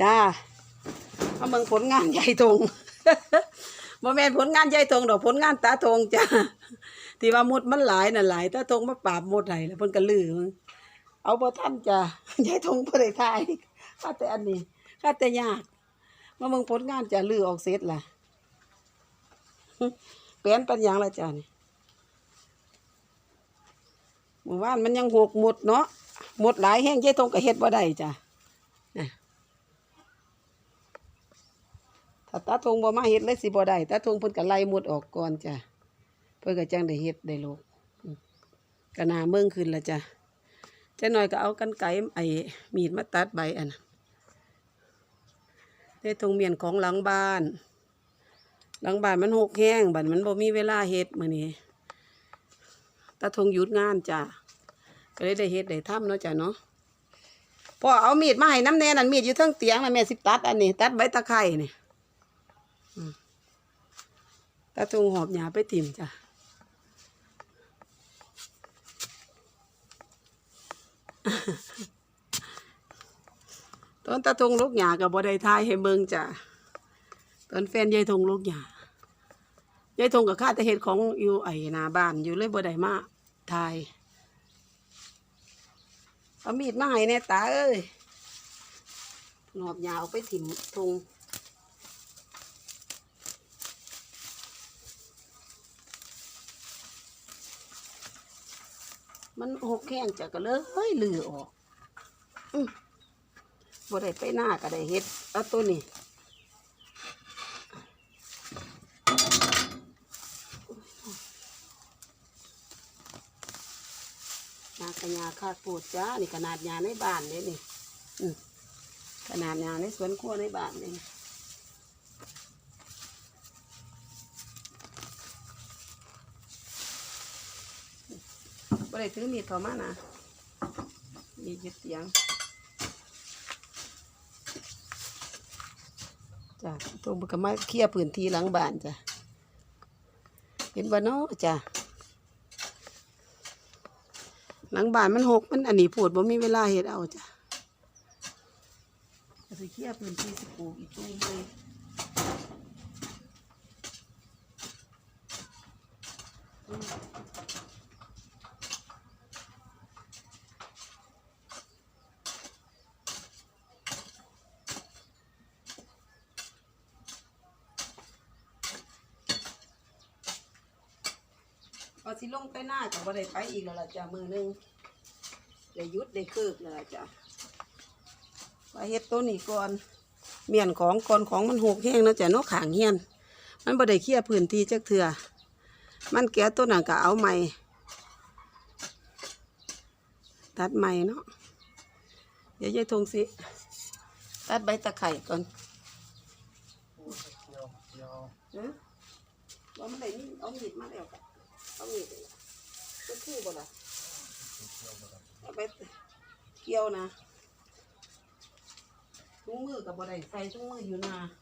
จ้าเอาเมืองผลงานใหญ่ตรงบ่แม่นผลงานใหญ่ตรงดอกผลงานตาตรงจ้าที่ว่าหมดมันหลายน่ะหลายตาตรงมาปราบหมดให้แล้วเพิ่นก็ลือมึงเอาบ่ทันจ้าใหญ่ตรงบ่ได้ทายค่าแต่อันนี้ค่าแต่ยากมาเมืองผลงานจะลือออกเสร็จล่ะเปลี่ยนเป็นหยังละจ้านี่เมื่อวานมันยังหกหมดเนาะหมดหลายแห้งยายตรงก็เฮ็ดบ่ได้จ้ะนะ ถ้าตาทงบ่มาเฮ็ดเลยสิบ่ได้ตาทงเพิ่นก็ไล่หมดออกก่อนจ้ะเพิ่นก็จังได้เฮ็ดได้ลูกก็นาเมืองขึ้นละจ้ะจักหน่อยก็เอากันไกรไอ้มีดมาตัดใบอันได้ทงเมียนของหลังบ้าน หลังบ้านมันหกแห้งบัดมันบ่มีเวลาเฮ็ดมื้อนี้ตาทงหยุดงานจ้ะก็เลยได้เฮ็ดได้ทำเนาะจ้ะเนาะพอเอามีดมาให้น้ำแน่นั่นมีดอยู่ทั้งเตียงนะแม่สิตัดอันนี้ ตัดใบตะไคร้นี่อืม ตาทงหอบหญ้าไปติ่มจ้ะตอนตาทงลูกหญ้าก็บ่ได้ทายให้เบิ่งจ้ะตอนแฟนยายทงลูกหยายายทงกับข้าแต่เห็ดของอยู่ไอ้นาบ้านอยู่เลยบ่ไดมาทายเอามีดมาให้แน่ตาเอ้ยหนอบยาวไปถิ่มทง มันหกแข้งจะก็เลยเฮ้ยลือออกอืมบ่ได้ไปหน้าก็ได้เฮ็ดเอาตัวนี้ยากระยาคาดปูดจ้า นี่ขนาดยาในบ้านเลยนี่ขนาดยาในสวนครัวในบ้านเลย บ่ได้ถือมีดเข้ามานะมียึดเสียงจ้ะตรงก็มาเคลียร์พื้นที่หลังบ้านจ้ะเห็นบ่เนาะจ้ะหลังบ้านมันหกมันอันนี้พูดบ่มีเวลาเฮ็ดเอาจ้ะก็สิเคลียร์พื้นที่สิปลูกอีกตู้เลย สิลงไปหน้าก็บ่ได้ไปอีกแล้วล่ะจ้ะมือหนึงได้หยุดได้คืบเลยจ้ะไปเฮ็ดตัวนี้ก่อนเมียนของก่อนของมันหกแห้งเนาะจ้ะเนกขางเฮียน มันบ่ได้เคลียร์พื้นที่จักเถื่อมันแก่ตัวนั้นก็เอาใหม่ตัดใหม่เนาะเดี๋ยวยายทงสิ ตัดใบตะไคร่ก่อนเกี่ยวเกี่ยวเนะว่ามันได้มีเอามีดมาแล้วกะ เอามีดเลยก็คือบ่ล่ะเอาไปเกี่ยวนะถุงมือกับบ่ได้ใส่ถุงมืออยู่นาเ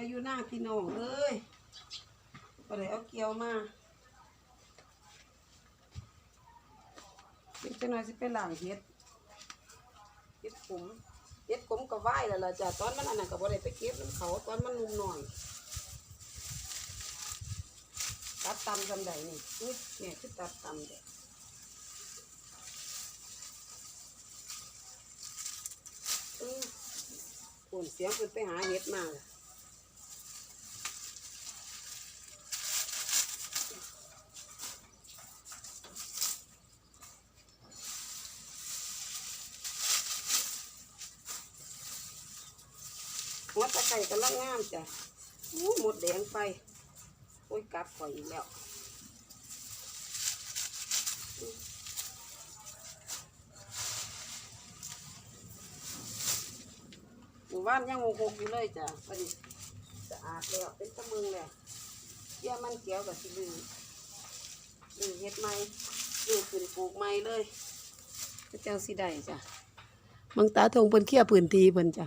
ยวอยู่หน้าพี่น้องเอ้ยบ่ได้เอาเกี่ยวมาเดี๋ยวจะหน่อยสิไปล้างเห็ดเห็ดขมเห็ดขมก็ไหวแล้วล่ะจ้ะตอนมันอันนั้นก็บ่ได้ไปเก็บน้ำเขาตอนมันนุ่มหน่อยตัดตำจำใดนี่อุ๊ยเนี่ยคือตัดตำเด็ดอือผลเสียงเพิ่นไปหาเห็ดมาล่ะ ตะไคร่กำลังงามจ้ะอู้หมดแดงไปโอ้ยกัดข่อยอีกแล้วหมู่บ้านยังงงๆอยู่เลยจ้ะพอดีสะอาดแล้วเป็นตะมึงเลยเยี่ยมันเกี้ยวกับสิลือลือเฮ็ดใหม่ลือขึ้นปลูกใหม่เลยเจ้าสิได้จ้ะมังตาทงเพิ่นเคลียร์พื้นทีเพิ่นจ้ะ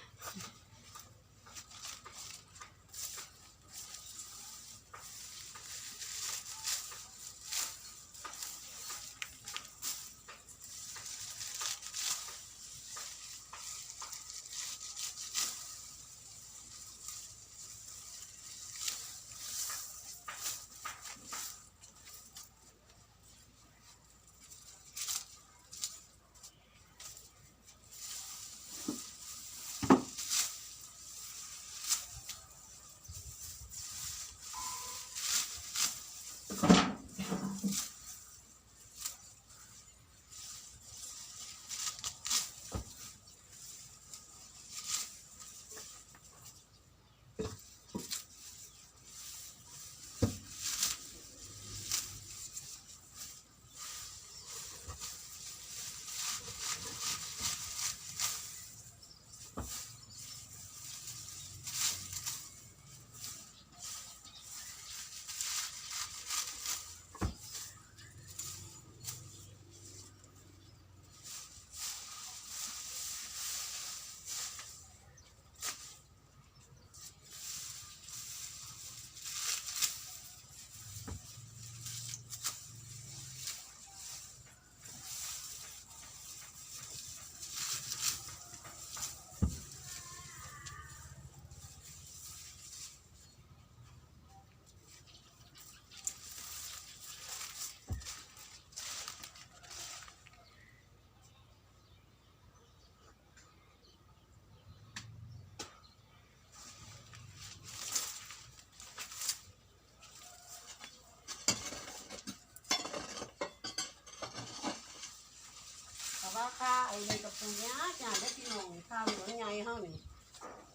ว่าค่าไอ้นี่กับปูยากยากได้พี่น้องข้าวเหลืองใหญ่เฮานี่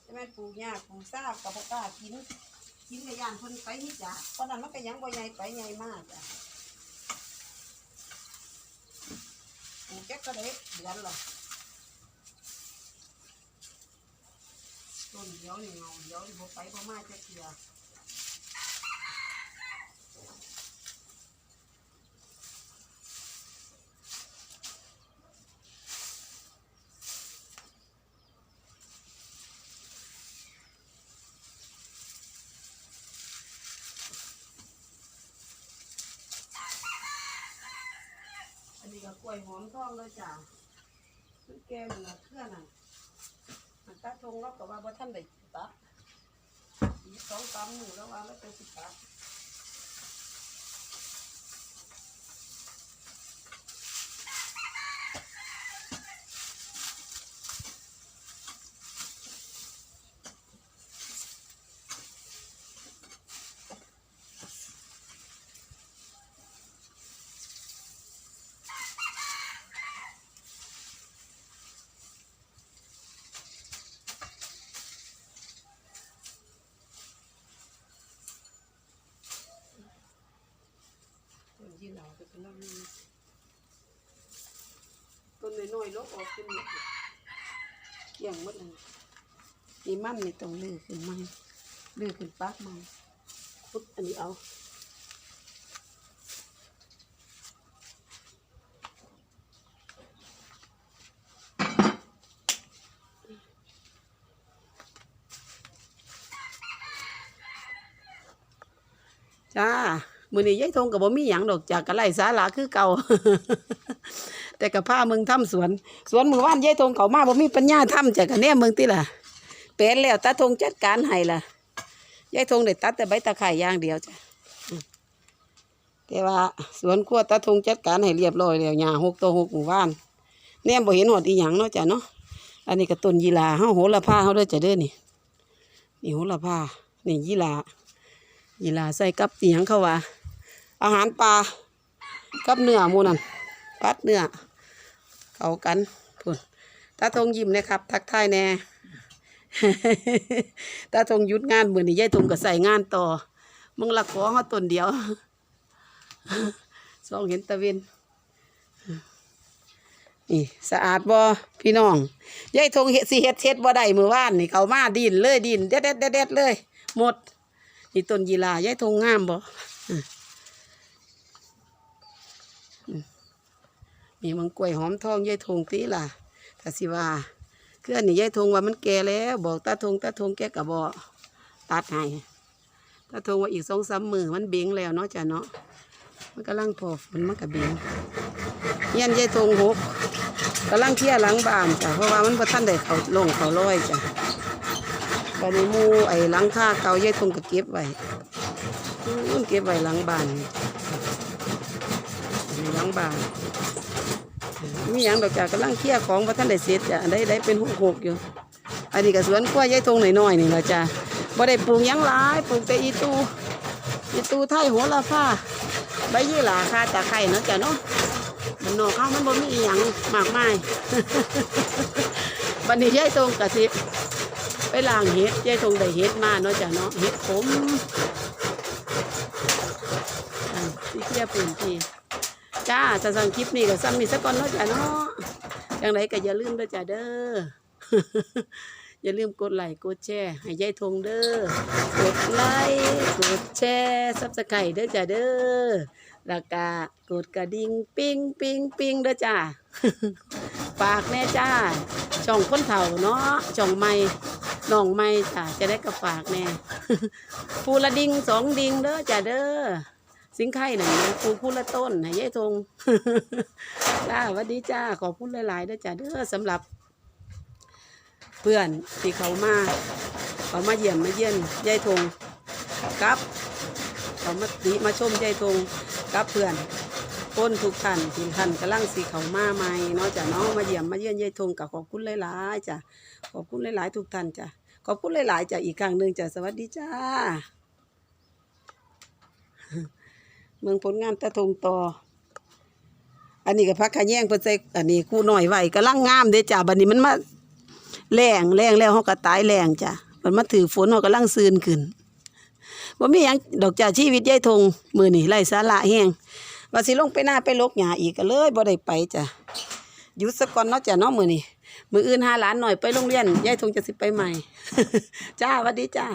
ใช่ไหมปลูกยากปูซาบกับบ่กล้ากินกินกับย่านเพิ่นไปนิดจ้ะเพราะนั้นมันก็ยังบ่ใหญ่ไปใหญ่มากจ้ะปูแก๊กก็ได้เดือนละต้นเดียวนี่เงาเดียวนี่บ่ไปบ่มาจักเทื่อนนี้ กล้วยหอมทองเลยจ้ะมันแกมัน่ะเครื่อนอะมันตาทงเราก็ว่าบ่ท่านได้ตัดอีกสองสามหมู่แล้วว่าแล้วเป็นสิตัด ต้นยีหนาวก็เป็นน้ำมีต้นน้อยๆลกออกขึ้นหมดเลยเกี่ยงหมดเลยนี่มันนี่ต้องลือขึ้นมาลื้อขึ้นปากมันพุดอันนี้เอาจ้า มื้อนี้ยายทงก็บ่มีหยังดอกจากกะไร่สาลาคือเก่า แต่ก็พาเมืองทำสวน สวนมือวานยายทงเขามาบ่มีปัญญาทำจ้ะก็แน่เมืองติล่ะแปลนแล้วตาทงจัดการให้ล่ะยายทงได้ตัดแต่ใบตะไคร้อย่างเดียวจ้ะแต่ว่าสวนครัวตาทงจัดการให้เรียบร้อยแล้วหญ้าหกตัวหกหมู่บ้านแน่บ่เห็นหอดอีหยังเนาะจ้ะเนาะอันนี้ก็ต้นยีหราเฮาโหระพาเฮาด้อจ้ะเด้อนี่นี่โหระพานี่ยีหรายีลาใส่กับเตียงเขาว่า อาหารปลากับเนื้อมูนั่นปัดเนื้อเขากันพุ่นตาทงยิ้มเลยครับ ทักทายแน่ตาทงยุดงานมือนี้ยายทงก็ใส่งานต่อ มึงละขอเฮาตนเดียวสองเห็นตะเวนนี่สะอาดบ่พี่น้องยายทงเฮ็ดสิเฮ็ดเช็ดบ่ได้มือวานนี่เขามาดินเลยดินเด็ดเด็ดเด็ดเด็ดเลย หมด นี่ต้นยีรายายทงงามบ่อืมอืม มีมังกล้วยหอมทองยายทงตีล่ะถ้าสิว่าเคืออันนี้ยายทงว่ามันแก่แล้ว บอกตาทงตาทงแกก็บ่ตัดให้ตาทงว่าอีกสองสามมือมันเบ่งแล้วเนาะจ้ะเนาะมันกำลังพอฝนมันกระเบงเฮียนยายทงหกกำลังเคลียร์หลังบ้านจ้ะเพราะว่ามันบ่ทันได้เขาลงเขาร้อยจ้ะตอนนี้หมูไอ้หลังคาเก่ายายทงก็เก็บไว้มันเก็บไว้หลังบ้านหลังบ้าน มีหยังดอกจ้ะกำลังเคลียร์ของบ่ทันได้เสร็จจ้ะได้ได้เป็นหกหกอยู่ อันนี้ก็สวนกล้วยยายทงหน่อยๆนี่ละจ้ะบ่ได้ปลูกหยังหลายปลูกแต่อีตูอีตูไทยโหัวละฟ้าใบยี่หร่าคาตะไคร่เนาะจ้ะเนาะมันนอกข้าวมันบ่มีอีหยังมากมายบันนี้ยายตรงกะสิไปล้างเห็ดยายตรงได้เห็ดมาเนาะจ้ะเนาะเห็ดขมอ่เคลียร์พื้นที่ จ้าจะสั่งคลิปนี้ก็ซ้ำนี่สักก่อนเนาะจ้ะเนาะอย่างไรก็อย่าลืมเด้อจ้ะเด้อ อย่าลืมกดไลค์กดแชร์ให้ยายทงเด้อกดไลค์กดแชร์ซับสไครต์เด้อจ้าเด้อแล้วก็กดกระดิ่งปิ้งปิ้งปิ้งเด้อจ้าฝากแน่จ้าช่องคนเฒ่าเนาะช่องใหม่น้องใหม่จ้าจะได้ก็ฝากแน่ผู้ละดิ่งสองดิ่งเด้อจ้าเด้อ สิงไข่หน่ะนะผู้ผู้ละต้นให้ยายทงจ้าสวัสดีจ้าขอบคุณหลายๆด้อจ้าเด้อสำหรับ เพื่อนที่เขามาเขามาเยี่ยมมาเยี่ยนยายทงกับเขามาติมาชมยายทงกับเพื่อนคนทุกท่านทุกท่านกำลังสีเขามาใหม่เนาะจ้ะเนาะมาเยี่ยมมาเยี่ยนยายทงกับขอบคุณหลายๆจ้ะขอบคุณหลายๆทุกท่านจ้ะขอบคุณหลายๆจ้ะอีกครั้งหนึ่งจ้ะสวัสดีจ้า เมืองผลงานตะทงต่อ อันนี้ก็พักขะแยงเพิ่นใส่อันนี้คู่หน่อยไว้กำลังงามเด้จ้ะบัดนี้มันมาแรงแรงแล้วเขาก็ตายแรงจ้ะมันมาถือฝนเขาก็ลังซืนขึ้นว่ามีหยังดอกจ่าชีวิตยายทงมือนี่ไล่สาระแห้งว่าสิลงไปหน้าไปลกหญ้าอีกก็เลยบ่ได้ไปจ้ะหยุดสักก่อนเนาะจ้ะเนาะมือนี่มืออื่นหาหลานหน่อยไปโรงเรียนยายทงจะสิไปใหม่ จ้าหวัดดีจ้า